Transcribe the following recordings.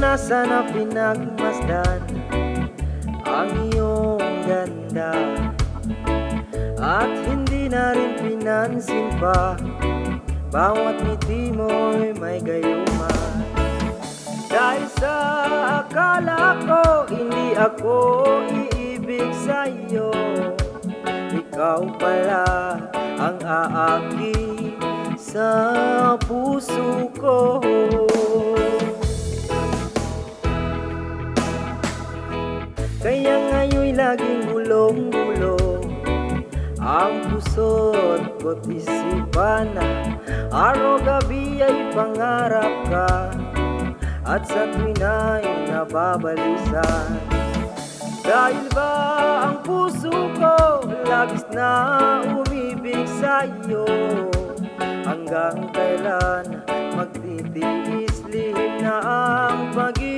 na sana pinagmasdan Ang iyong ganda. At hindi na rin pinansin pa Bawat ngiti mo'y may gayuma Dahil sa akala ko Hindi ako iibig sa'yo. Ikaw pala ang aaki sa puso ko ngayon'y laging gulong-gulo. Ang puso't ko't isipan na Araw-gabi ay pangarap ka. At sa tuwin ay nababalisan. Dahil ba ang puso ko Labis na umibig sa'yo? Hanggang kailan magtitiis Lihim na ang pag-ibig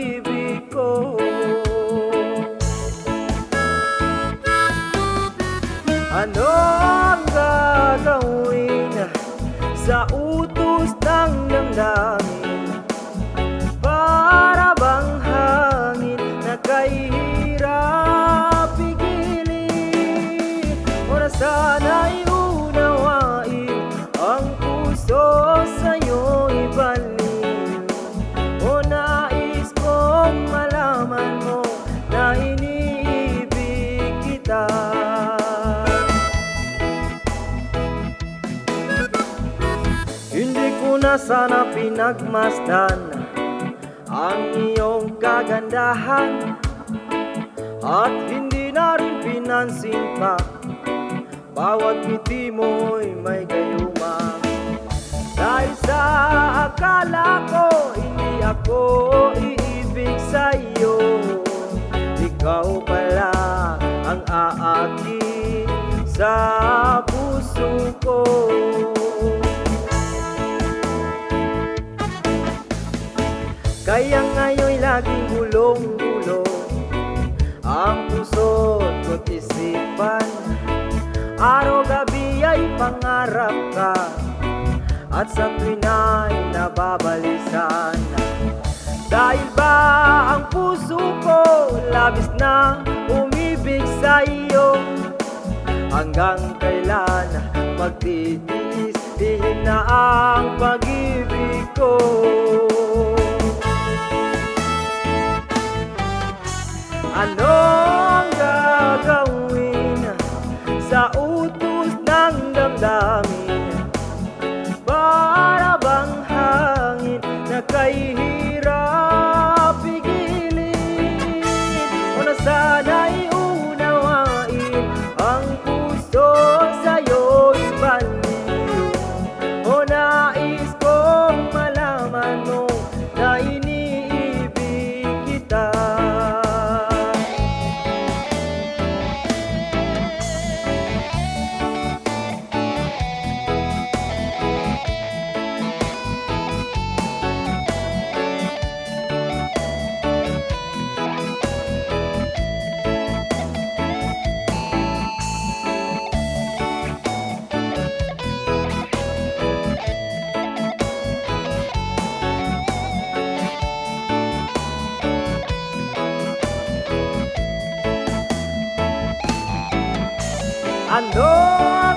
na sana pinagmasdan Ang iyong kagandahan. At hindi na rin pinansin pa Bawat ngiti mo'y may gayuma. Dahil sa akala ko Hindi ako iibig sa'yo Ikaw pala ang aaki sa puso ko Kaya ngayon'y laging gulong-gulo Ang puso't ko't isipan Araw-gabi ay pangarap ka At sa tuwin ay nababalisan. Dahil ba ang puso ko Labis na umibig sa iyo? Hanggang kailan magtitiis Lihim na ang pag-ibig ko Ano ang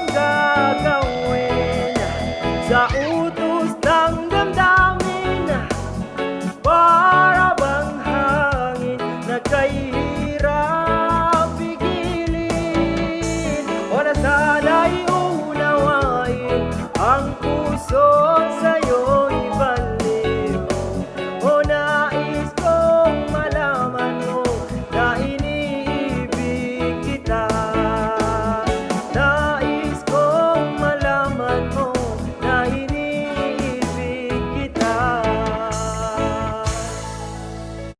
ang gagawin